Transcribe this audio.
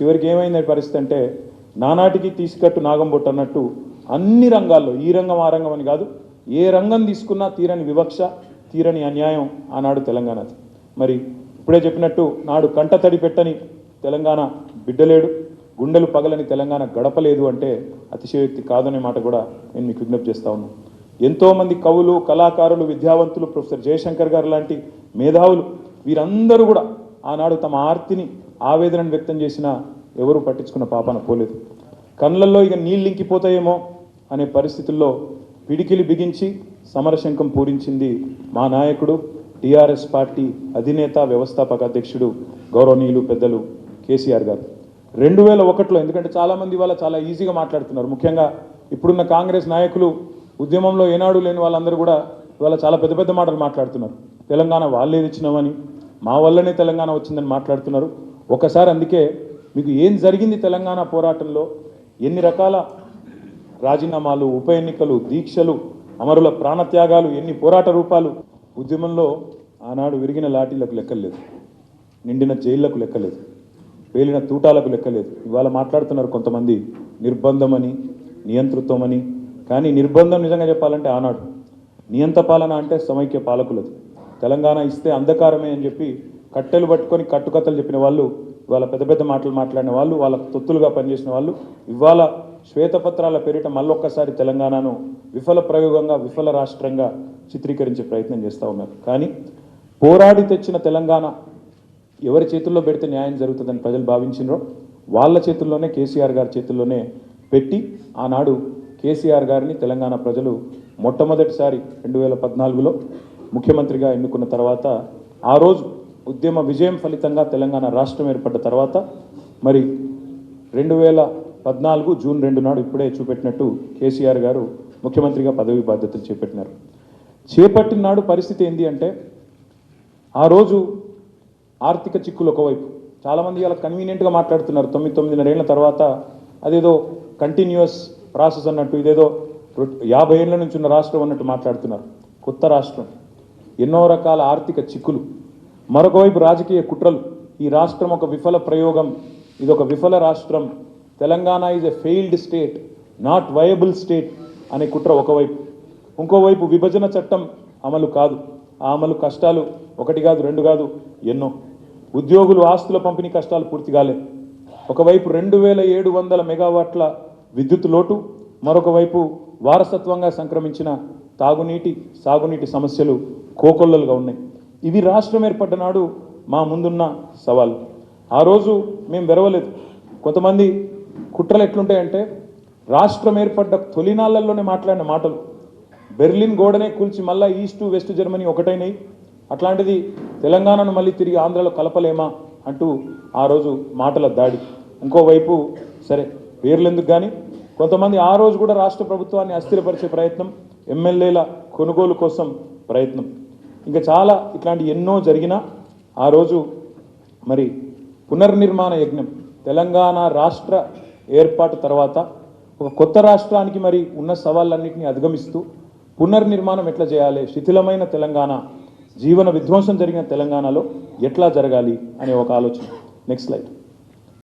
చివరికి ఏమైంది పరిస్థితి అంటే నానాటికి తీసుకట్టు నాగంబొట్టు అన్నట్టు అన్ని రంగాల్లో ఈ రంగం ఆ రంగం అని కాదు ఏ రంగం తీసుకున్నా తీరని వివక్ష తీరని అన్యాయం ఆనాడు తెలంగాణది. మరి ఇప్పుడే చెప్పినట్టు నాడు కంట తడి పెట్టని తెలంగాణ బిడ్డలేడు గుండెలు పగలని తెలంగాణ గడపలేదు అంటే అతిశయోక్తి కాదనే మాట కూడా నేను మీకు విజ్ఞప్తి చేస్తా ఉన్నాను ఎంతోమంది కవులు కళాకారులు విద్యావంతులు ప్రొఫెసర్ జయశంకర్ గారు లాంటి మేధావులు వీరందరూ కూడా ఆనాడు తమ ఆర్తిని ఆవేదనను వ్యక్తం చేసినా ఎవరు పట్టించుకున్న పాపన పోలేదు. కళ్ళల్లో ఇక నీళ్ళు ఇంకిపోతాయేమో అనే పరిస్థితుల్లో పిడికిలి బిగించి సమరశంఖం పూరించింది మా నాయకుడు టీఆర్ఎస్ పార్టీ అధినేత వ్యవస్థాపక అధ్యక్షుడు గౌరవనీయులు పెద్దలు కేసీఆర్ గారు. రెండు వేల ఒకటిలో ఎందుకంటే చాలామంది ఇవాళ చాలా ఈజీగా మాట్లాడుతున్నారు. ముఖ్యంగా ఇప్పుడున్న కాంగ్రెస్ నాయకులు ఉద్యమంలో ఏనాడు లేని వాళ్ళందరూ కూడా ఇవాళ చాలా పెద్ద పెద్ద మాటలు మాట్లాడుతున్నారు. తెలంగాణ వాళ్ళే ఇచ్చినామని మా వల్లనే తెలంగాణ వచ్చిందని మాట్లాడుతున్నారు. ఒకసారి అందుకే మీకు ఏం జరిగింది తెలంగాణ పోరాటంలో? ఎన్ని రకాల రాజీనామాలు ఉప ఎన్నికలు దీక్షలు అమరుల ప్రాణత్యాగాలు ఎన్ని పోరాట రూపాలు ఉద్యమంలో ఆనాడు విరిగిన లాఠీలకు లెక్కలేదు. నిండిన జైళ్ళకు లెక్కలేదు. పేలిన తూటాలకు లెక్కలేదు. ఇవాళ మాట్లాడుతున్నారు కొంతమంది నిర్బంధమని నియంతృత్వమని. కానీ నిర్బంధం నిజంగా చెప్పాలంటే ఆనాడు నియంత పాలన అంటే సమైక్య పాలకులది. తెలంగాణ ఇస్తే అంధకారమే అని చెప్పి కట్టెలు పట్టుకొని కట్టుకథలు చెప్పిన వాళ్ళు ఇవాళ పెద్ద పెద్ద మాటలు మాట్లాడిన వాళ్ళు వాళ్ళ తొత్తులుగా పనిచేసిన వాళ్ళు ఇవాళ శ్వేతపత్రాల పేరిట మళ్ళొక్కసారి తెలంగాణను విఫల ప్రయోగంగా విఫల రాష్ట్రంగా చిత్రీకరించే ప్రయత్నం చేస్తూ ఉన్నారు. కానీ పోరాడి తెచ్చిన తెలంగాణ ఎవరి చేతుల్లో పెడితే న్యాయం జరుగుతుందని ప్రజలు భావించినో వాళ్ళ చేతుల్లోనే కేసీఆర్ గారి చేతుల్లోనే పెట్టి ఆనాడు కేసీఆర్ గారిని తెలంగాణ ప్రజలు మొట్టమొదటిసారి రెండు వేల పద్నాలుగులో ముఖ్యమంత్రిగా ఎన్నుకున్న తర్వాత ఆ రోజు ఉద్యమ విజయం ఫలితంగా తెలంగాణ రాష్ట్రం ఏర్పడ్డ తర్వాత మరి రెండు వేల పద్నాలుగు జూన్ రెండు నాడు ఇప్పుడే చూపెట్టినట్టు కేసీఆర్ గారు ముఖ్యమంత్రిగా పదవి బాధ్యతలు చేపట్టినారు. చేపట్టిన నాడు పరిస్థితి ఏంటి అంటే ఆ రోజు ఆర్థిక చిక్కులు ఒకవైపు. చాలామంది ఇలా కన్వీనియంట్గా మాట్లాడుతున్నారు. తొమ్మిది తొమ్మిదిన్నరేళ్ళ తర్వాత అదేదో కంటిన్యూస్ ప్రాసెస్ అన్నట్టు ఇదేదో యాభై ఏళ్ళ నుంచి ఉన్న రాష్ట్రం అన్నట్టు మాట్లాడుతున్నారు. కొత్త రాష్ట్రం. ఎన్నో రకాల ఆర్థిక చిక్కులు. మరొకవైపు రాజకీయ కుట్రలు. ఈ రాష్ట్రం ఒక విఫల ప్రయోగం. ఇది ఒక విఫల రాష్ట్రం. Telangana is a failed state not viable state అనే కుట్ర ఒకవైపు ఇంకోవైపు విభజన చట్టం అమలు కాదు. ఆ అమలు కష్టాలు ఒకటి కాదు రెండు కాదు ఎన్నో. ఉద్యోగులు ఆస్తుల పంపిణీ కష్టాలు పూర్తి కాలేదు ఒకవైపు రెండు వేల ఏడు వందల మెగావాట్ల విద్యుత్ లోటు మరొక వైపు వారసత్వంగా సంక్రమించిన తాగునీటి సాగునీటి సమస్యలు కోకొల్లలుగా ఉన్నాయి. ఇవి రాష్ట్రం ఏర్పడ్డ నాడు మా ముందున్న సవాలు. ఆ రోజు మేము వెరవలేదు. కొంతమంది కుట్రలు ఎట్లుంటాయంటే రాష్ట్రం ఏర్పడ్డ తొలినాళ్ళలోనే మాట్లాడిన మాటలు. బెర్లిన్ గోడనే కూల్చి మళ్ళా ఈస్ట్ వెస్ట్ జర్మనీ ఒకటైనాయి. అట్లాంటిది తెలంగాణను మళ్ళీ తిరిగి ఆంధ్రలో కలపలేమా అంటూ ఆ రోజు మాటల దాడి. ఇంకోవైపు సరే పేర్లు ఎందుకు కానీ కొంతమంది ఆ రోజు కూడా రాష్ట్ర ప్రభుత్వాన్ని అస్థిరపరిచే ప్రయత్నం ఎమ్మెల్యేల కొనుగోలు కోసం ప్రయత్నం. ఇంకా చాలా ఇట్లాంటి ఎన్నో జరిగినా ఆ రోజు మరి పునర్నిర్మాణ యజ్ఞం తెలంగాణ రాష్ట్ర ఏర్పాటు తర్వాత ఒక కొత్త రాష్ట్రానికి మరి ఉన్న సవాళ్ళన్నింటినీ అధిగమిస్తూ పునర్నిర్మాణం ఎట్లా చేయాలి శిథిలమైన తెలంగాణ జీవన విధ్వంసం జరిగిన తెలంగాణలో ఎట్లా జరగాలి అనే ఒక ఆలోచన. Next slide